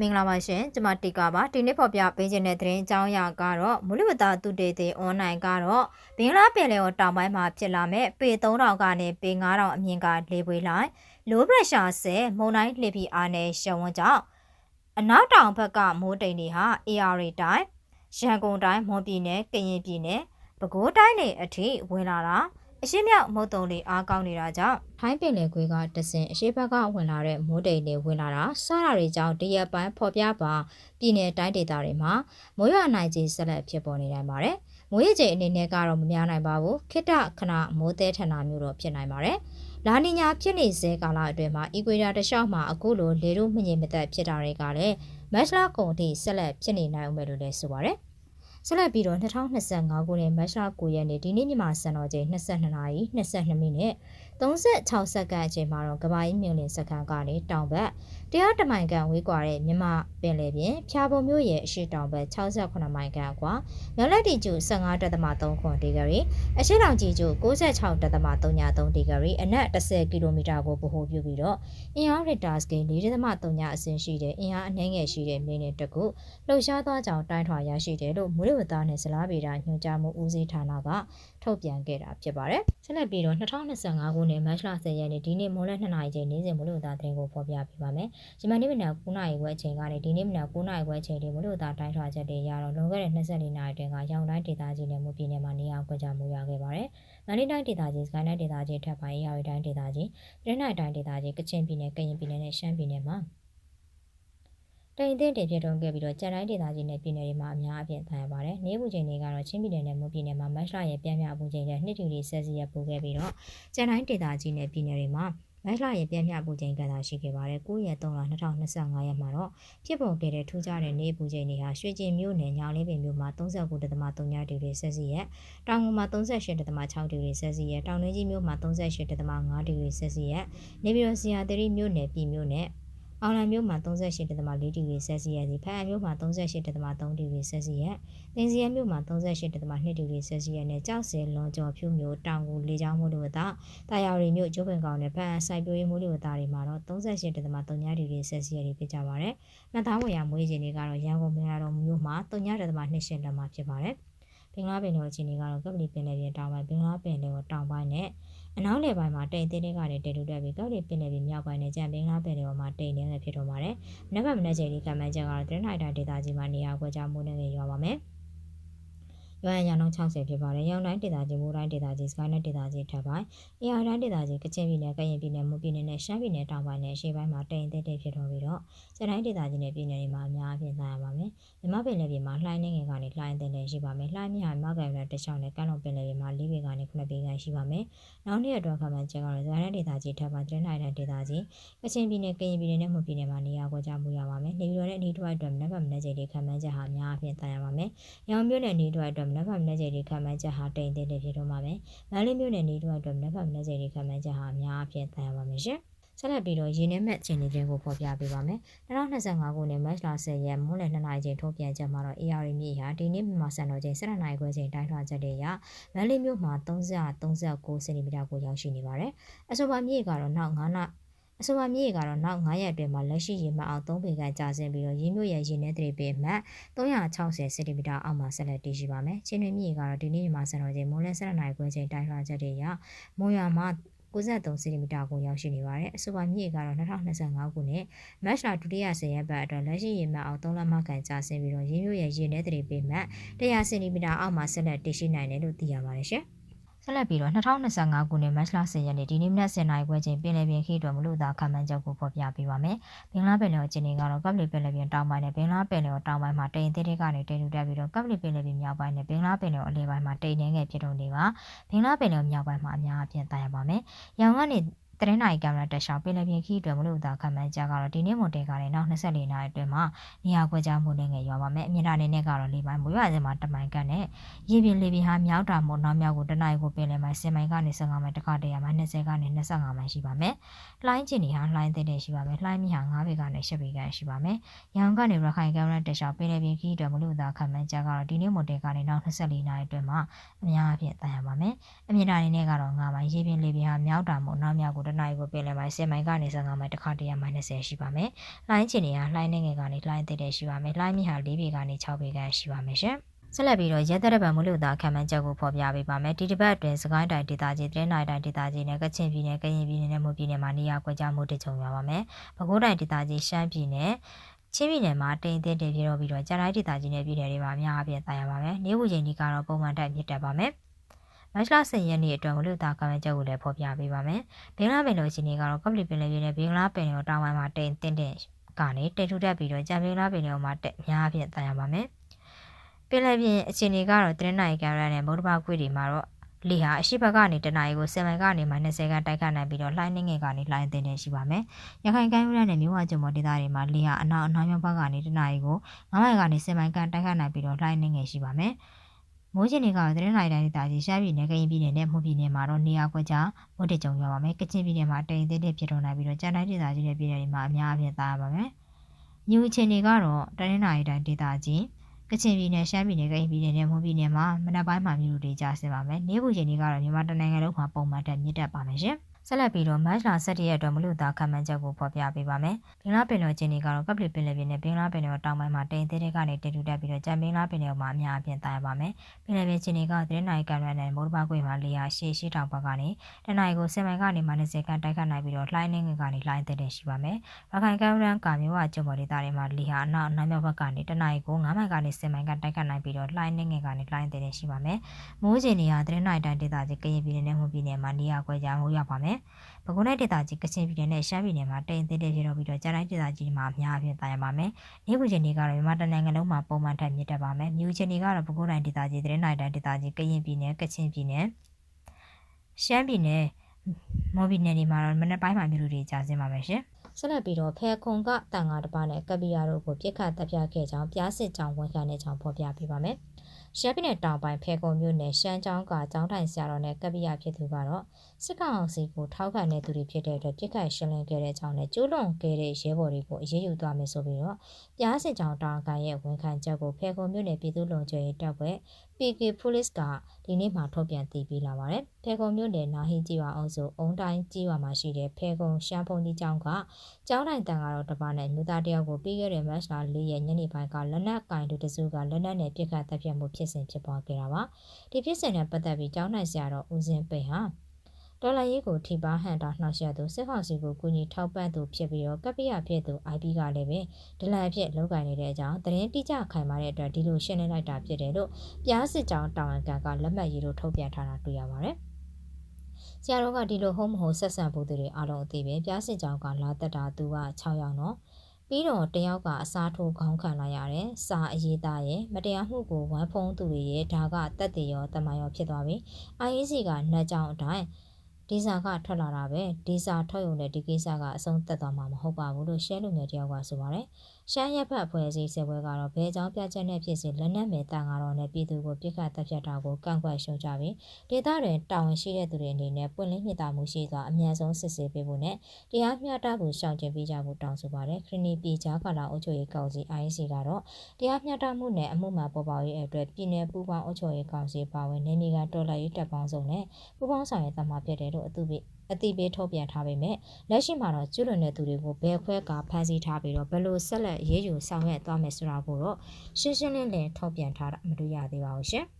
မင်္ဂလာပါရှင်ကျွန်မတီကာပါဒီနေ့ဖော်ပြပေးခြင်းတဲ့သတင်းအကြောင်းအရာကတော့မူလဝတ္တသူတေတေအွန်လိုင်းကတော့ဘင်္ဂလားပင်လယ်ော်တောင်ပိုင်းမှာဖြစ်လာမဲ့ပေ3000ကနေပေ9000အမြင့်ကလေပွေလိုက် low pressure ဆဲမုန်တိုင်းလှိပြီးအားနဲ့ရှဝန်းကြောင့်အနောက်တောင်ဘက်ကမိုးတိမ်တွေဟာ AR တိုင်းရန်ကုန်တိုင်းမွန်ပြည်နယ်ကရင်ပြည်နယ်ပဲခူးတိုင်းတွေအထိဝင်လာတာ အရှိမြောက်မုတ်တုံတွေအားကောင်းနေတာကြောင့်ထိုင်းပင်လယ်ကွေးကတဆင်အရှိဘက်ကဝင်လာတဲ့မိုးတိမ်တွေဝင်လာတာစားတာတွေကြောင့်တရက်ပိုင်းဖော်ပြပါပြည်နယ်တိုင်းဒေသတွေမှာမိုးရွာနိုင်ခြင်းဆက်လက်ဖြစ်ပေါ်နေနိုင်ပါတယ်။မိုးရေချိန်အနေနဲ့ကတော့မများနိုင်ပါဘူး။ခိတခဏမိုးသေးထန်တာမျိုးတော့ဖြစ်နိုင်ပါတယ်။လာနီညာဖြစ်နေစေကာလအတွင်းမှာအီကွေတာတလျှောက်မှာအခုလိုလေတို့မငြိမ်မသက်ဖြစ်တာတွေကလည်းမက်စလာကုံထိဆက်လက်ဖြစ်နေနိုင်ဦးမယ်လို့လည်းဆိုပါတယ်။ ဆက်လက်ပြီးတော့2025ခုနှစ်မတ်လ9ရက်နေ့ဒီနေ့မြန်မာစံတော်ချိန်22နာရီ22မိနစ်36စက္ကန့်အချိန်မှာတော့ကဘာကြီးမြုံလင်စခန်းကနေတောင်ဘက်တရားတမိုင်ကန်ဝေးကွာတဲ့မြမပင်လယ်ပြင်ဖျားပုံမြို့ရဲ့အရှိတောင်ဘက်68မိုင်ကန်ကွာမြောက်လက်တီကျူ15.3ခွန်ဒီဂရီအရှိတောင်ကြီးကျူ96.33ဒီဂရီအနက်10ကီလိုမီတာကိုဗဟိုပြုပြီးတော့အင်အားရစ်တာစကေ4.3အဆင့်ရှိတဲ့အင်အားအနှဲငယ်ရှိတဲ့မြင်းနဲ့တကူလှုပ်ရှားသွားကြောင်တိုင်းထွာရရှိတယ်လို့မူလဝတ္တနဲ့ဇလားဗေဒညွှန်ကြားမှုဦးစီးဌာနကထုတ်ပြန်ခဲ့တာဖြစ်ပါတယ်။ဆက်လက်ပြီးတော့2025ခုနှစ်မတ်လ10ရက်နေ့ဒီနေ့မိုးလယ်2နာရီချိန်နေ့စဉ်မလို့သားသတင်းကိုဖော်ပြပေးပါမယ်။ဂျမန်နေ့မနက်9နာရီခွဲအချိန်ကနေဒီနေ့မနက်9နာရီခွဲအချိန်ထိမလို့သားတိုင်းထွာချက်တွေရတော့လွန်ခဲ့တဲ့24နာရီတွင်ကရောင်တိုင်းဒေသကြီးနဲ့မူပြည်နယ်မှာနေရာကွက်ကြားမှုရခဲ့ပါတယ်။မန္တလေးတိုင်းဒေသကြီးစကိုင်းတိုင်းဒေသကြီးထပ်ပိုင်းရာဝတီတိုင်းဒေသကြီးပြည်နယ်တိုင်းဒေသကြီးကချင်ပြည်နယ်ကရင်ပြည်နယ်နဲ့ရှမ်းပြည်နယ်မှာ တိမ်သိတင်ဖြစ်တုံးခဲ့ပြီးတော့ကြံတိုင်းဒေသကြီးနဲ့ပြည်နယ်တွေမှာအများအပြားခံရပါတယ်။နေပူချိန်တွေကတော့ချင်းပြည်နယ်နဲ့မွန်ပြည်နယ်မှာမတ်လရဲ့ပြန်ပြပူချိန်နဲ့2ဒီဂရီဆယ်စီယပ်ပူခဲ့ပြီးတော့ကြံတိုင်းဒေသကြီးနဲ့ပြည်နယ်တွေမှာမတ်လရဲ့ပြန်ပြပူချိန်ကသာရှိခဲ့ပါတယ်။9ရက်3လ2025ရက်မှာတော့ဖြစ်ပေါ်ခဲ့တဲ့ထူးခြားတဲ့နေပူချိန်တွေဟာရွှေကျင်မြို့နယ်ညောင်လေးပင်မြို့မှာ39.3ဒီဂရီဆယ်စီယပ်တောင်ငူမှာ38.6ဒီဂရီဆယ်စီယပ်တောင်တွင်းကြီးမြို့မှာ38.5ဒီဂရီဆယ်စီယပ်နေပြည်တော်စီယာတရီမြို့နယ်ပြည်မြို့နယ် အောင်လံမြို့မှာ38.4ဒီဂရီဆယ်စီယပ်စီဖန်အမြို့မှာ38.3ဒီဂရီဆယ်စီယပ်တင်စီယမြို့မှာ38.2ဒီဂရီဆယ်စီယပ်နဲ့ကြောက်စဲလွန်ကျော်ဖြူမြို့တောင်ကိုလေကြောင်းမိုးလေဝသတာယာရီမြို့ကျိုးပင်ကောင်နဲ့ဖန်စိုက်ပျိုးရေးမိုးလေဝသတွေမှာတော့38.3ဒီဂရီဆယ်စီယပ်တွေဖြစ်ကြပါတယ်။မှတ်သားဝယ်ရမွေးချိန်တွေကတော့ရန်ကုန်မြို့တော်မြို့မှာ3.2ရှင်လက်မှာဖြစ်ပါတယ်။ဘင်္ဂလားပင်လယ်အခြေအနေကတော့ကပလီပင်လယ်ပြင်တောင်ပိုင်းဘင်္ဂလားပင်လယ်တောင်ပိုင်းနဲ့ အနောက်လယ်ပိုင်းမှာတိမ်သေးသေးကနေတဲတူတက်ပြီးကောက်လီပင်လယ်ပြင်မြောက်ပိုင်းနဲ့ကြံပင်လားပင်လယ်ပေါ်မှာတိမ်နေတဲ့ဖြစ်တော့ပါတယ်။မနက်ဖြန်မနက်ချိန်ဒီကမှန်းချက်ကတော့တရနိုင်တာဒေသကြီးမှာနေရာကွက်ကြားမိုးနဲ့ရွာပါမယ်။ ရွာရံနှုန်း60ဖြစ်ပါတယ်။ရောင်တိုင်းဒေသကြီးမိုးတိုင်းဒေသကြီးစကိုင်းနဲ့ဒေသကြီးထပ်ပိုင်း။အရာတိုင်းဒေသကြီးကချင်ပြည်နယ်ကရင်ပြည်နယ်မွန်ပြည်နယ်နဲ့ရှမ်းပြည်နယ်တောင်ပိုင်းနဲ့အရှေ့ပိုင်းမှာတိမ်တိတ်တိတ်ဖြစ်တော့ပြီးတော့စတိုင်းဒေသကြီးနဲ့ပြည်နယ်တွေမှာအများအပြားသာရပါမယ်။မြမပင်လယ်ပြင်မှာလှိုင်းနေငယ်ကနေလှိုင်းတဲ့နေရှိပါမယ်။လှိုင်းမြဟာမကံရတစ်ချောင်းနဲ့ကမ်းလွန်ပင်လယ်ပြင်မှာ၄ပေကနေ9ပေခန့်ရှိပါမယ်။နောက်နေ့အတွက်ခန့်မှန်းချက်ကတော့စတိုင်းဒေသကြီးထပ်ပိုင်းတရနိုင်တဲ့ဒေသကြီးကချင်ပြည်နယ်ကရင်ပြည်နယ်နဲ့မွန်ပြည်နယ်မှာနေရာကွက်ကြားမှုရပါမယ်။နေပြည်တော်နဲ့အနီးတစ်ဝိုက်အတွက်မနက်ဖြန်မနက်ချိန်တွေခန့်မှန်းချက်ဟာအများအပြားသာရပါမယ်။ရောင်မြို့နယ်အနီးတစ်ဝိုက်အတွက်မနက်ဖြန်မနက်ချိန်တွေခန့်မှန်းချက်ဟာတိမ်တိမ်ဖြစ်တော့မှာပဲ။မန္တလေးမြို့နယ်နေတို့အတွက်မနက်ဖြန်မနက်ချိန်တွေခန့်မှန်းချက်ဟာအများအပြားသာရပါမယ်ရှင်။ဆက်လက်ပြီးတော့ရင်းနှီးမဲ့အခြေအနေတွေကိုဖော်ပြပေးပါမယ်။2025ခုနှစ်မတ်လ10ရက်မွန်းလယ်2နာရီချိန်ထုတ်ပြန်ချက်မှာတော့ AR မြေဟာဒီနေ့မြန်မာစံတော်ချိန်7နာရီခွဲချိန်တိုင်းထွာချက်တွေရမန္တလေးမြို့မှာ339စင်တီမီတာကိုရောက်ရှိနေပါတယ်။အဆိုပါမြေကတော့နောက်9နာ အဆိုပါမြေကတော့နောက်9ရက်အတွင်းမှာလက်ရှိရေမှအောက်3ပေခန့်ကျဆင်းပြီးတော့ရင်းမြို့ရဲ့ရေနဲ့တရေပေမှတ်360စင်တီမီတာအောက်မှာဆက်လက်တည်ရှိပါမယ်။ချင်းတွင်မြေကတော့ဒီနေ့မှာစံတော်ချိန်မွန်းလယ်7နာရီခွဲချိန်တိုင်းထွာချက်တွေရမွန်ရွာမှာ63စင်တီမီတာကိုရောက်ရှိနေပါတယ်အဆိုပါမြေကတော့2025ခုနှစ်မတ်လဒုတိယဆယ်ရက်ပတ်အတွက်လက်ရှိရေမှတ်အောင်3လမှကန်ကျဆင်းပြီးတော့ရင်းမြို့ရဲ့ရေနဲ့တရေပေမှတ်100စင်တီမီတာအောက်မှာဆက်လက်တည်ရှိနိုင်တယ်လို့သိရပါတယ်ရှင် ဆက်လက်ပြီးတော့2025ခုနှစ်မတ်လ10ရက်နေ့ဒီနေ့မနက်10:00နာရီခွဲချိန်ပင်လယ်ပြင်ခီးတော်မလို့သာခံမှန်းချက်ကိုဖော်ပြပေးပါမယ်။ဘင်္ဂလားပင်လယ်အခြေအနေကတော့ကပ်လီပင်လယ်ပြင်တောင်ပိုင်းနဲ့ဘင်္ဂလားပင်လယ်တောင်ပိုင်းမှာတိမ်သေးသေးကနေတိမ်ထူတက်ပြီးတော့ကပ်လီပင်လယ်ပြင်မြောက်ပိုင်းနဲ့ဘင်္ဂလားပင်လယ်အလယ်ပိုင်းမှာတိမ်နေငယ်ဖြစ်တုံနေပါဘင်္ဂလားပင်လယ်မြောက်ပိုင်းမှာအများအပြားတိုင်ရပါမယ်။ရောင်ကနေ တရင်နိုင်ကင်မရာတက်ရှောင်းပင်လယ်ပြင်ခီးအတွက်မလို့သာခံမှန်းကြကတော့ဒီနေ့မွန်တေကလည်းနောက်24နာရီအတွင်းမှာနေရာကွက်ကြားမှုနဲ့ငယ်ရွာပါမယ်အမြင့်တာအနေနဲ့ကတော့လေပိုင်းမွေးရွာစင်မှာတမိုင်ကတ်နဲ့ရေပြင်လေပြင်ဟာမြောက်တာမို့နောက်မြောက်ကိုတနင်္လာကိုပင်လယ်မှာ10မိုင်ကနေ15မိုင်တခါတရမှာ20ကနေ25မိုင်ရှိပါမယ်လှိုင်းချင်တွေဟာလှိုင်းသေးတဲ့ရှိပါမယ်လှိုင်းမြဟာ9ပေကနေ10ပေကန်ရှိပါမယ်ရောင်ကနေရခိုင်ကင်မရာတက်ရှောင်းပင်လယ်ပြင်ခီးအတွက်မလို့သာခံမှန်းကြကတော့ဒီနေ့မွန်တေကလည်းနောက်24နာရီအတွင်းမှာအများအပြားတန်ရပါမယ်အမြင့်တာအနေနဲ့ကတော့9မိုင်ရေပြင်လေပြင်ဟာမြောက်တာမို့နောက်မြောက်ကိုတတနအီကိုပင်လယ်မိုင်10မိုင်ကနေ15မိုင်တစ်ခါတရမိုင်20ရှိပါမယ်။လိုင်းချင်တွေကလှိုင်းနေငယ်ကနေလှိုင်းသေးတယ်ရှိပါမယ်။လှိုင်းမြဟာ4ပေကနေ6ပေခန့်ရှိပါမယ်ရှင်။ဆက်လက်ပြီးတော့ရဲတပ်ရပံမလို့သားခံမှန်းချက်ကိုဖော်ပြပေးပါမယ်ဒီတစ်ပတ်အတွင်းစကိုင်းတိုင်းဒေသကြီးတင်းနိုင်တိုင်းဒေသကြီးနဲ့ကချင်ပြည်နယ်ကရင်ပြည်နယ်နဲ့မွန်ပြည်နယ်မှာနေရာကွက်ကြားမှုတကြုံရပါမယ်ပဲခူးတိုင်းဒေသကြီးရှမ်းပြည်နယ်ချင်းပြည်နယ်မှာတိမ်တင်းတင်ပြတော့ပြီးတော့ကြားတိုင်းဒေသကြီးနဲ့ပြည်နယ်တွေမှာအများအပြားတိုင်ရပါမယ်နေဝူချိန်ဒီကတော့ပုံမှန်တက်မြင့်တက်ပါမယ် မတ်လ10ရက်နေ့အတွက်မလို့သားခံမှန်းချက်ကိုလည်းဖော်ပြပေးပါမယ်ဘင်္ဂလားပင်လယ်ရှင်တွေကတော့ကပလီပင်လယ်ပြည်နယ်ဘင်္ဂလားပင်လယ်တောင်ပိုင်းမှာတိမ်တင်းတင်ကနေတိမ်ထူတက်ပြီးတော့ဂျမ်ဘင်္ဂလားပင်လယ်မှာတက်အများအပြားတိုင်ရပါမယ်ပင်လယ်ပြင်အခြေအနေကတော့တရနိုင်ကရနဲ့မုဒ္ဒဘာကွေတွေမှာတော့လေဟာအရှိဘက်ကနေတနအီကို7မိုင်ကနေမှ20ခန်းတိုက်ခတ်နိုင်ပြီးတော့လှိုင်းနှင်းငယ်ကနေလှိုင်းတင်နေရှိပါမယ်။ရခိုင်ကမ်းရိုးတန်းနဲ့မြို့ဝကျုံပေါ်ဒေသတွေမှာလေဟာအနောက်အနောက်မြောက်ဘက်ကနေတနအီကို9မိုင်ကနေ7မိုင်ခန့်တိုက်ခတ်နိုင်ပြီးတော့လှိုင်းနှင်းငယ်ရှိပါမယ်။ မိုးရှင်တွေကတော့တရနိုင်တိုင်းဒေသကြီးရှားပြည်နယ်ကရင်ပြည်နယ်နဲ့မှုပြည်နယ်မှာတော့နေရာကွက်ကြားမုတ်တကြုံရပါမယ်။ကချင်ပြည်နယ်မှာတိမ်သေးသေးဖြစ်ထွန်းနိုင်ပြီးတော့ကြံတိုင်းဒေသကြီးနဲ့ပြည်နယ်တွေမှာအများအပြားသားရပါမယ်။ညူချင်းတွေကတော့တရနိုင်တိုင်းဒေသကြီးကချင်ပြည်နယ်ရှမ်းပြည်နယ်ကရင်ပြည်နယ်နဲ့မွန်ပြည်နယ်မှာမနက်ပိုင်းမှာမြို့တွေကြားဆင်းပါမယ်။နေ့ဘူးချိန်တွေကတော့မြန်မာတနိုင်ငံလုံးမှာပုံမှန်တက်မြင့်တက်ပါမယ်ရှင်။ ဆက်လက်ပြီးတော့မတ်လ17ရက်အတွက်မလို့သားခံမှန်းချက်ကိုဖော်ပြပေးပါမယ်။ဘင်္ဂလားပင်လယ်ချင်းတွေကတော့ကပလီပင်လယ်ပြင်နဲ့ဘင်္ဂလားပင်လယ်တောင်ပိုင်းမှာတိမ်သေးတဲ့ကနေတင်ထူတက်ပြီးတော့ကြံဘင်္ဂလားပင်လယ်မှာအများအပြားတိုင်ပါမယ်။ပင်လယ်ပြင်ချင်းတွေကသတင်းနိုင်ကံရနဲ့မိုးတပါကွေမှာလေယာရှေ့ရှိတောင်ဘက်ကနေတနင်္လာရီကို7မိုင်ကနေမှ20ခန့်တိုက်ခတ်နိုင်ပြီးတော့လှိုင်းနှင်းငယ်ကနေလှိုင်းသေးတဲ့ရှိပါမယ်။ရခိုင်ကမ်းရန်ကာမျိုးဝကျုံပေါ်ဒေသတွေမှာလေဟာအနောက်အနောက်မြောက်ဘက်ကနေတနင်္လာရီကို9မိုင်ကနေ10မိုင်ခန့်တိုက်ခတ်နိုင်ပြီးတော့လှိုင်းနှင်းငယ်ကနေလှိုင်းသေးတဲ့ရှိပါမယ်။မိုးချိန်တွေဟာသတင်းနိုင်တိုင်းဒေသကြီးကရင်ပြည်နယ်နဲ့မှုပြည်နယ်မှာနေရာကွဲကြားမိုးရောက်ပါမယ်။ပဲခူးတိုင်းဒေသကြီးကချင်ပြည်နယ်နဲ့ရှမ်းပြည်နယ်မှာတိမ်သေးသေးဖြစ်တော့ပြီးတော့ကြားတိုင်းဒေသကြီးမှာအများအပြားတိုင်ရပါမယ်။နေပူချိန်တွေကတော့မြန်မာတိုင်းနိုင်ငံလုံးမှာပုံမှန်ထက်မြင့်တက်ပါမယ်။မြူချိန်တွေကတော့ပဲခူးတိုင်းဒေသကြီးသတင်းနိုင်တိုင်းဒေသကြီးကရင်ပြည်နယ်ကချင်ပြည်နယ်ရှမ်းပြည်နယ်မော်ဘီနယ်တွေမှာတော့မနက်ပိုင်းမှာမြို့တွေကြာစင်းပါမယ်ရှင်။ဆက်လက်ပြီးတော့ဖဲခုံကတန်ငါတစ်ပါးနဲ့ကပီယာတို့ကိုပြစ်ခတ်တပ်ပြခဲ့ကြောင်းပြားစစ်ကြောင်းဝန်ခံတဲ့ကြောင်းဖော်ပြပေးပါမယ်။ ရှမ်းပြည်နယ်တောင်ပိုင်းဖဲခုံမြို့နယ်ရှမ်းကျောင်းကကျောင်းထိုင်ဆရာတော်နဲ့ကပ္ပိယဖြစ်သူကတော့စစ်ကောင်အောင်စီကိုထောက်ခံတဲ့သူတွေဖြစ်တဲ့အတွက်ပြစ်ခတ်ရှင်းလင်းခဲ့တဲ့ကြောင်းနဲ့ကျိုးလွန်ခဲ့တဲ့ရဲဘော်တွေကိုအရေးယူသွားမယ်ဆိုပြီးတော့ပြားစစ်ကြောင်းတောင်ကန်ရဲ့ဝန်ခံချက်ကိုဖဲခုံမြို့နယ်ပြည်သူ့လုံခြုံရေးတပ်ဖွဲ့ PK Police ကဒီနေ့မှထုတ်ပြန်တည်ပြီးလာပါတယ်။ဖဲခုံမြို့နယ်နာဟီကြီးဝါအောင်စုအုံတိုင်းကြီးဝါမှာရှိတဲ့ဖဲခုံရှမ်းဖုန်ကြီးကျောင်းကကျောင်းတိုင်တန်ကတော့တပါးနဲ့မြို့သားတယောက်ကိုပြီးခဲ့တဲ့မတ်လ၄ရက်ညနေပိုင်းကလက်နက်ကင်တူတစုကလက်နက်နဲ့ပြစ်ခတ်တပ်ဖြတ်မှုဖြစ်စဉ်ဖြစ်ပွားခဲ့တာပါ။ဒီဖြစ်စဉ်နဲ့ပတ်သက်ပြီးကျောင်းတိုင်ဆရာတော်ဦးစင်ပိတ်ဟာဒေါ်လာရေးကိုထိပါဟန်တာနှောက်ယှက်သူစစ်ကောင်စီကိုကူညီထောက်ပံ့သူဖြစ်ပြီးတော့ကပ္ပိယဖြစ်သူ IP ကလည်းပဲဒလန်ဖြစ်လောက်ကိုင်နေတဲ့အကြောင်းသတင်းတိကျခိုင်မာတဲ့အတွက်ဒီလိုရှင်းလင်းလိုက်တာဖြစ်တယ်လို့ပြားစစ်ကြောင်းတာဝန်ခံကလက်မှတ်ရေးလို့ထုတ်ပြန်ထားတာတွေ့ရပါတယ်။ဆရာတော်ကဒီလိုဟုတ်မဟုတ်ဆက်ဆံဖို့သူတွေအားလုံးအသိပဲပြားစစ်ကြောင်းကလာတက်တာသူက6ယောက်နော် ပြီးတော့တယောက်ကအစားထိုးခေါင်းခံလိုက်ရတယ်။စာအရေးသားရဲ့မတရားမှုကိုဝမ်းဖုံးသူတွေရဲ့ဒါကတက်တည်ရောတမန်ရောဖြစ်သွားပြီ။ IEC ကနှက်ကြောင်အတိုင်းဒီစာကထွက်လာတာပဲဒီစာထွက်ရုံနဲ့ဒီကိစ္စကအဆုံးသက်သွားမှာမဟုတ်ပါဘူးလို့ရှဲလူငယ်တယောက်ကဆိုပါတယ် ရှမ်းရက်ဖက်အဖွဲ့အစည်းစစ်ပွဲကတော့ဘဲကြောင်းပြချက်နဲ့ဖြစ်စေလက်နက်မဲ့တန်ကတော့နဲ့ပြည်သူကိုပြစ်ခတ်တပ်ဖြတ်တာကိုကန့်ကွက်ရှုံချပြီးဒေသတွင်တာဝန်ရှိတဲ့သူတွေအနေနဲ့ပွင့်လင်းမြစ်တာမှုရှိစွာအမြန်ဆုံးစစ်ဆေးပေးဖို့နဲ့တရားမျှတမှုရှောင်ကျဉ်ပေးကြဖို့တောင်းဆိုပါတယ်ခရနီပြည်ကြားကာလအုပ်ချုပ်ရေးကောင်စီ IEC ကတော့တရားမျှတမှုနဲ့အမှုမှပေါ်ပေါက်ရေးအတွက်ပြည်내ပူးပေါင်းအုပ်ချုပ်ရေးကောင်စီပါဝင်နေနေကတော်လှန်ရေးတပ်ပေါင်းစုံနဲ့ပူးပေါင်းဆောင်ရွက်သမှာဖြစ်တယ်လို့အသူ အတိပေးထုတ်ပြန်ထားပေမဲ့လက်ရှိမှာတော့ကျွလွန်တဲ့သူတွေကိုဘယ်ခွဲကဖမ်းဆီးထားပြီးတော့ဘယ်လိုဆက်လက်ရေးယူဆောင်ရွက်သွားမယ်ဆိုတာကိုတော့ရှင်းရှင်းလင်းလင်းထုတ်ပြန်ထားတာမတွေ့ရသေးပါဘူးရှင်။